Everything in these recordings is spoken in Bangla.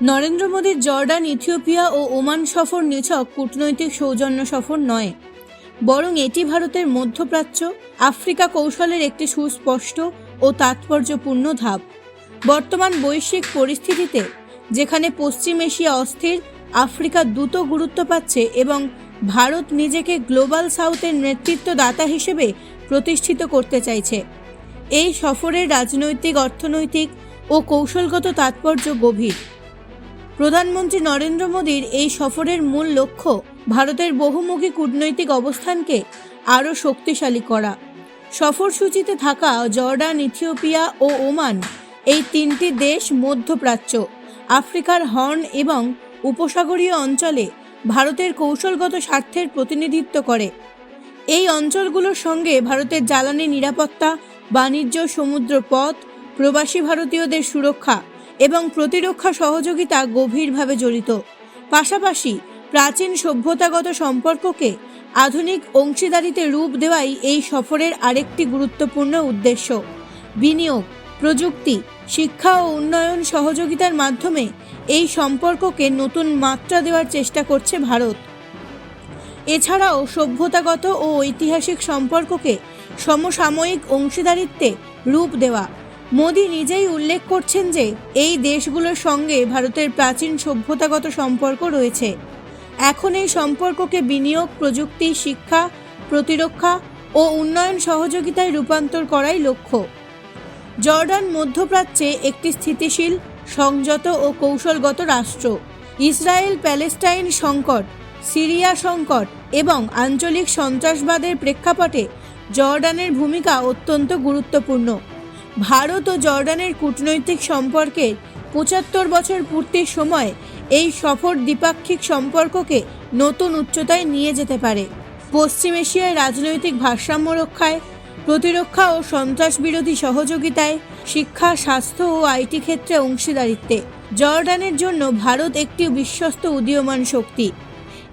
নরেন্দ্র মোদীর জর্ডান, ইথিওপিয়া ও ওমান সফর নিছক কূটনৈতিক সৌজন্য সফর নয়। বরং এটি ভারতের মধ্যপ্রাচ্য, আফ্রিকা কৌশলের একটি সুস্পষ্ট ও তাৎপর্যপূর্ণ ধাপ। বর্তমান বৈশ্বিক পরিস্থিতিতে, যেখানে পশ্চিম এশিয়া অস্থির, আফ্রিকা দ্রুত গুরুত্ব পাচ্ছে এবং ভারত নিজেকে গ্লোবাল সাউথের নেতৃত্বদাতা হিসেবে প্রতিষ্ঠিত করতে চাইছে। এই সফরের রাজনৈতিক, অর্থনৈতিক ও কৌশলগত তাৎপর্য গভীর। প্রধানমন্ত্রী নরেন্দ্র মোদীর এই সফরের মূল লক্ষ্য ভারতের বহুমুখী কূটনৈতিক অবস্থানকে আরও শক্তিশালী করা। সফরসূচিতে থাকা জর্ডান, ইথিওপিয়া ও ওমান, এই তিনটি দেশ মধ্যপ্রাচ্য, আফ্রিকার হর্ন এবং উপসাগরীয় অঞ্চলে ভারতের কৌশলগত স্বার্থের প্রতিনিধিত্ব করে। এই অঞ্চলগুলোর সঙ্গে ভারতের জ্বালানি নিরাপত্তা, বাণিজ্য সমুদ্র পথ প্রবাসী ভারতীয়দের সুরক্ষা এবং প্রতিরক্ষা সহযোগিতা গভীরভাবে জড়িত। পাশাপাশি প্রাচীন সভ্যতাগত সম্পর্ককে আধুনিক অংশীদারিতে রূপ দেওয়াই এই সফরের আরেকটি গুরুত্বপূর্ণ উদ্দেশ্য। বিনিয়োগ, প্রযুক্তি, শিক্ষা ও উন্নয়ন সহযোগিতার মাধ্যমে এই সম্পর্ককে নতুন মাত্রা দেওয়ার চেষ্টা করছে ভারত। এছাড়াও সভ্যতাগত ও ঐতিহাসিক সম্পর্ককে সমসাময়িক অংশীদারিত্বে রূপ দেওয়া মোদী নিজেই উল্লেখ করছেন যে, এই দেশগুলোর সঙ্গে ভারতের প্রাচীন সভ্যতাগত সম্পর্ক রয়েছে। এখন এই সম্পর্ককে বিনিয়োগ, প্রযুক্তি, শিক্ষা, প্রতিরক্ষা ও উন্নয়ন সহযোগিতায় রূপান্তর করাই লক্ষ্য। জর্ডান মধ্যপ্রাচ্যে একটি স্থিতিশীল, সংযত ও কৌশলগত রাষ্ট্র। ইসরায়েল প্যালেস্টাইন সংকট, সিরিয়া সংকট এবং আঞ্চলিক সন্ত্রাসবাদের প্রেক্ষাপটে জর্ডানের ভূমিকা অত্যন্ত গুরুত্বপূর্ণ। ভারত ও জর্ডানের কূটনৈতিক সম্পর্কের পঁচাত্তর বছর পূর্তির সময় এই সফর দ্বিপাক্ষিক সম্পর্ককে নতুন উচ্চতায় নিয়ে যেতে পারে। পশ্চিম এশিয়ায় রাজনৈতিক ভারসাম্য রক্ষায়, প্রতিরক্ষা ও সন্ত্রাস বিরোধী সহযোগিতায়, শিক্ষা, স্বাস্থ্য ও আইটি ক্ষেত্রে অংশীদারিত্বে। জর্ডানের জন্য ভারত একটি বিশ্বস্ত উদীয়মান শক্তি।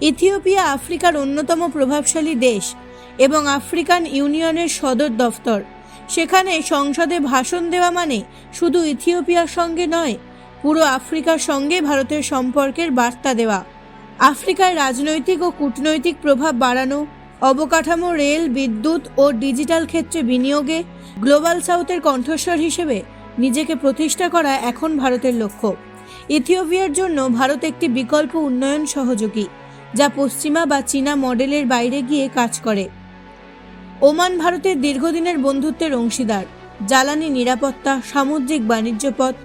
ইথিওপিয়া আফ্রিকার অন্যতম প্রভাবশালী দেশ এবং আফ্রিকান ইউনিয়নের সদর দফতর। সেখানে সংসদে ভাষণ দেওয়া মানে শুধু ইথিওপিয়ার সঙ্গে নয়, পুরো আফ্রিকার সঙ্গে ভারতের সম্পর্কের বার্তা দেওয়া। আফ্রিকায় রাজনৈতিক ও কূটনৈতিক প্রভাব বাড়ানো, অবকাঠামো, রেল, বিদ্যুৎ ও ডিজিটাল ক্ষেত্রে বিনিয়োগে গ্লোবাল সাউথের কণ্ঠস্বর হিসেবে নিজেকে প্রতিষ্ঠা করা এখন ভারতের লক্ষ্য। ইথিওপিয়ার জন্য ভারত একটি বিকল্প উন্নয়ন সহযোগী, যা পশ্চিমা বা চীনা মডেলের বাইরে গিয়ে কাজ করে। ওমান ভারতের দীর্ঘদিনের বন্ধুত্বের অংশীদার, জ্বালানি নিরাপত্তা, সামুদ্রিক বাণিজ্য পথ,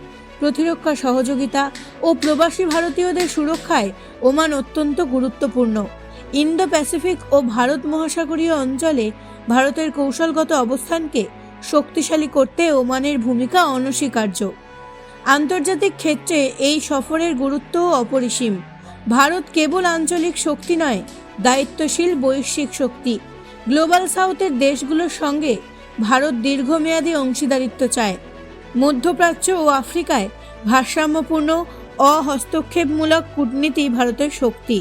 প্রতিরক্ষা সহযোগিতা ও প্রবাসী ভারতীয়দের সুরক্ষায় ওমান অত্যন্ত গুরুত্বপূর্ণ। ইন্দো প্যাসিফিক ও ভারত মহাসাগরীয় অঞ্চলে ভারতের কৌশলগত অবস্থানকে শক্তিশালী করতে ওমানের ভূমিকা অনস্বীকার্য। আন্তর্জাতিক ক্ষেত্রে এই সফরের গুরুত্বও অপরিসীম। ভারত কেবল আঞ্চলিক শক্তি নয়, দায়িত্বশীল বৈশ্বিক শক্তি। গ্লোবাল সাউথের দেশগুলোর সঙ্গে ভারত দীর্ঘমেয়াদী অংশীদারিত্ব চায়। মধ্যপ্রাচ্য ও আফ্রিকায় ভারসাম্যপূর্ণ, অহস্তক্ষেপমূলক কূটনীতি ভারতের শক্তি।